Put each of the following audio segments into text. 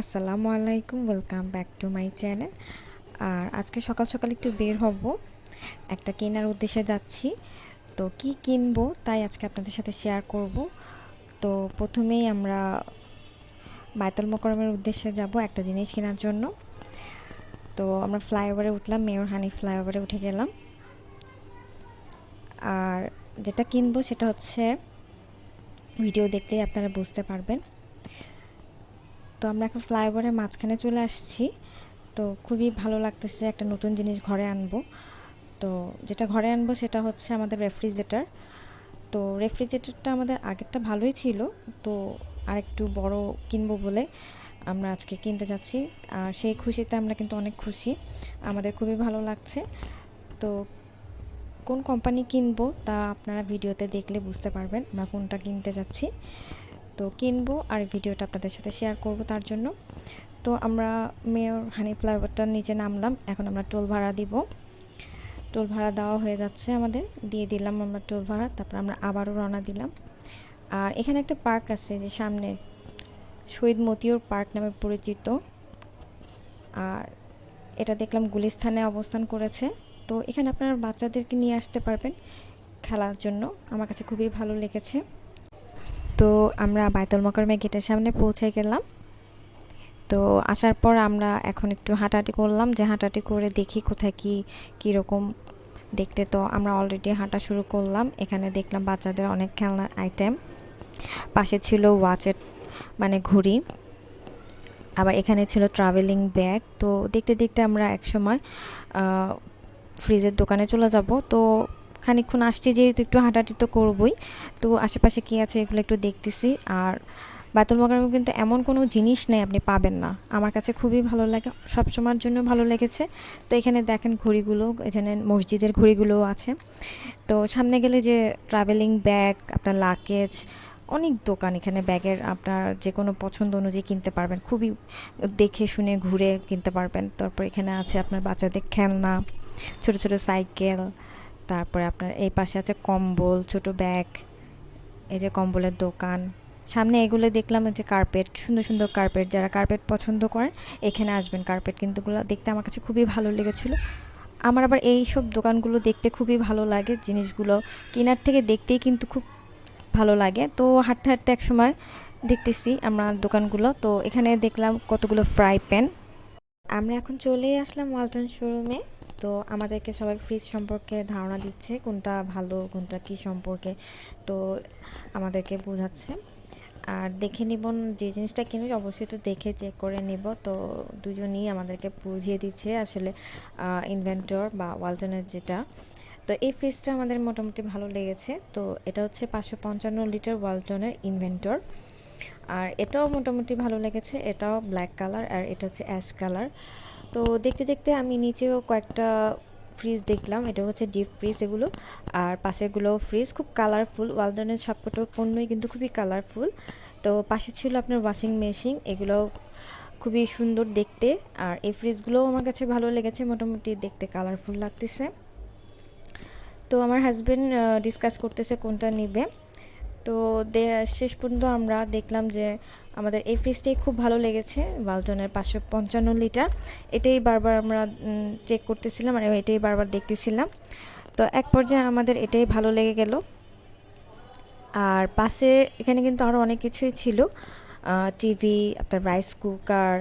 আসসালামু আলাইকুম welcome back to my channel আর আজকে সকাল সকাল একটু বের হব। একটা কেনার উদ্দেশ্যে যাচ্ছি। তো কি কিনবো তাই আজকে আপনাদের সাথে শেয়ার করব। তো প্রথমেই আমরা বায়তুল মোকরমের উদ্দেশ্যে যাব একটা জিনিস কেনার জন্য। তো আমরা ফ্লাইওভারে উঠলাম, মেয়র হানি ফ্লাইওভারে উঠে গেলাম। আর যেটা কিনবো সেটা হচ্ছে ভিডিও দেখলেই আপনারা বুঝতে পারবেন। তো আমরা এখন ফ্লাইওভারের মাঝখানে চলে আসছি। তো খুবই ভালো লাগতেছে একটা নতুন জিনিস ঘরে আনব। তো যেটা ঘরে আনব সেটা হচ্ছে আমাদের রেফ্রিজারেটর। তো রেফ্রিজারেটরটা আমাদের আগেরটা ভালোই ছিল। তো আরেকটু বড় কিনবো বলে আমরা আজকে কিনতে যাচ্ছি। আর সেই খুশিতে আমরা কিন্তু অনেক খুশি। আমাদের খুবই ভালো লাগছে। তো কোন কোম্পানি কিনবো তা আপনারা ভিডিওতে দেখলে বুঝতে পারবেন আমরা কোনটা কিনতে যাচ্ছি। তো কিনবো আর ভিডিওটা আপনাদের সাথে শেয়ার করব তার জন্য। তো আমরা মেয়র হানি ফ্লাইওভারটার নিচে নামলাম, এখন আমরা টোল ভাড়া দিব। টোল ভাড়া দেওয়া হয়ে যাচ্ছে আমাদের, দিয়ে দিলাম আমরা টোল ভাড়া, তারপর আমরা আবারও রওনা দিলাম। আর এখানে একটা পার্ক আছে যে সামনে, শহীদ মতিউর পার্ক নামে পরিচিত। আর এটা দেখলাম গুলিস্থানে অবস্থান করেছে। তো এখানে আপনারা বাচ্চাদেরকে নিয়ে আসতে পারবেন খেলার জন্য, আমার কাছে খুবই ভালো লেগেছে। তো আমরা বায়তুল মকরমে গেটের সামনে পৌঁছে গেলাম। তো আসার পর আমরা এখন একটু হাঁটাহাঁটি করলাম। যে হাঁটাহাঁটি করে দেখি কোথায় কি কীরকম দেখতে। তো আমরা অলরেডি হাঁটা শুরু করলাম। এখানে দেখলাম বাচ্চাদের অনেক খেলনার আইটেম পাশে ছিল ওয়াচের মানে ঘড়ি। আবার এখানে ছিল ট্রাভেলিং ব্যাগ তো দেখতে দেখতে আমরা একসময় ফ্রিজের দোকানে চলে যাব। তো খানিকক্ষণ আসছি, যেহেতু একটু হাঁটাহাঁটি তো করবই। তো আশেপাশে কী আছে এগুলো একটু দেখতেছি। আর বাতুল মকারমে কিন্তু এমন কোনো জিনিস নেই আপনি পাবেন না। আমার কাছে খুবই ভালো লাগে সব সময়ের জন্য ভালো লেগেছে। তো এখানে দেখেন ঘড়িগুলো, এখানে মসজিদের ঘড়িগুলোও আছে। তো সামনে গেলে যে ট্রাভেলিং ব্যাগ আপনার লাকেজ অনেক দোকান এখানে ব্যাগের আপনার যে কোনো পছন্দ অনুযায়ী কিনতে পারবেন। খুবই দেখে শুনে ঘুরে কিনতে পারবেন। তারপর এখানে আছে আপনার বাচ্চাদের খেলনা, ছোট ছোট সাইকেল তারপরে আপনার এই পাশে আছে কম্বল, ছোট ব্যাগ, এই যে কম্বলের দোকান। সামনে এগুলো দেখলাম যে কার্পেট সুন্দর সুন্দর কার্পেট যারা কার্পেট পছন্দ করেন, এখানে আসবেন কার্পেট কিন্তুগুলো। দেখতে আমার কাছে খুবই ভালো লেগেছিলো। আমার আবার এই সব দোকানগুলো দেখতে খুবই ভালো লাগে, জিনিসগুলো কেনার থেকে দেখতেই কিন্তু খুব ভালো লাগে। তো হাঁটতে হাঁটতে এক সময় দেখতেছি আমরা দোকানগুলো। তো এখানে দেখলাম কতগুলো ফ্রাই প্যান আমরা এখন চলে আসলাম ওয়ালটন শোরুমে। তো আমাদেরকে সবাই ফ্রিজ সম্পর্কে ধারণা দিচ্ছে, কোনটা ভালো, কোনটা কি সম্পর্কে, তো আমাদেরকে বোঝাচ্ছে। আর দেখে নিব যে জিনিসটা কিনবো অবশ্যই তো দেখে চেক করে নিব। তো দুজনই আমাদেরকে বুঝিয়ে দিচ্ছে আসলে ইনভেন্টর বা ওয়ালটনের যেটা। তো এই ফ্রিজটা আমাদের মোটামুটি ভালো লেগেছে। তো এটা হচ্ছে পাঁচশো পঞ্চান্ন লিটার ওয়ালটনের ইনভেন্টর আর এটাও মোটামুটি ভালো লেগেছে। এটাও ব্ল্যাক কালার আর এটা হচ্ছে অ্যাশ কালার তো দেখতে দেখতে আমি নিচেও কয়েকটা ফ্রিজ দেখলাম। এটা হচ্ছে ডিপ ফ্রিজ এগুলো। আর পাশেরগুলো ফ্রিজ খুব কালারফুল ওয়ালডনের সবকটা পণ্যই কিন্তু খুবই কালারফুল তো পাশে ছিল আপনার ওয়াশিং মেশিন এগুলো খুবই সুন্দর দেখতে। আর এই ফ্রিজগুলোও আমার কাছে ভালো লেগেছে। মোটামুটি দেখতে কালারফুল লাগতেছে। তো আমার হাজব্যান্ড ডিসকাস করতেছে কোনটা নিবে। তো শেষ পর্যন্ত আমরা দেখলাম যে আমাদের এই ফ্রিজটাই খুব ভালো লেগেছে ওয়ালটনের পাঁচশো পঞ্চান্ন লিটার। এটাই বারবার আমরা চেক করতেছিলাম আর এটাই বারবার দেখতেছিলাম। তো এক পর্যায়ে আমাদের এটাই ভালো লেগে গেল। আর পাশে এখানে কিন্তু আরও অনেক কিছুই ছিল। টিভি, আপনার রাইস কুকার,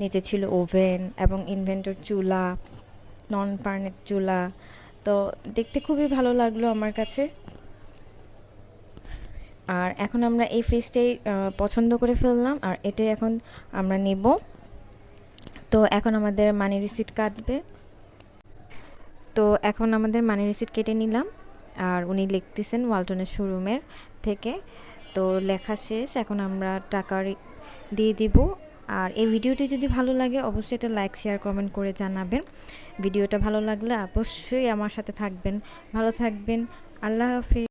নিচে ছিল ওভেন এবং ইনভেন্টর চুলা নন পার্নেট চুলা। তো দেখতে খুবই ভালো লাগল আমার কাছে। আর এখন আমরা এই ফ্রিজটাই পছন্দ করে ফেললাম আর এটাই এখন আমরা নেব। তো এখন আমাদের মানি রিসিট কাটবে। তো এখন আমাদের মানি রিসিট কেটে নিলাম আর উনি লিখতেছেন ওয়ালটনের শোরুমের থেকে। তো লেখা শেষ, এখন আমরা টাকা দিয়ে দিব। আর এই ভিডিওটি যদি ভালো লাগে, অবশ্যই এটা লাইক শেয়ার কমেন্ট করে জানাবেন। ভিডিওটা ভালো লাগলে অবশ্যই আমার সাথে থাকবেন। ভালো থাকবেন। আল্লাহ হাফিজ।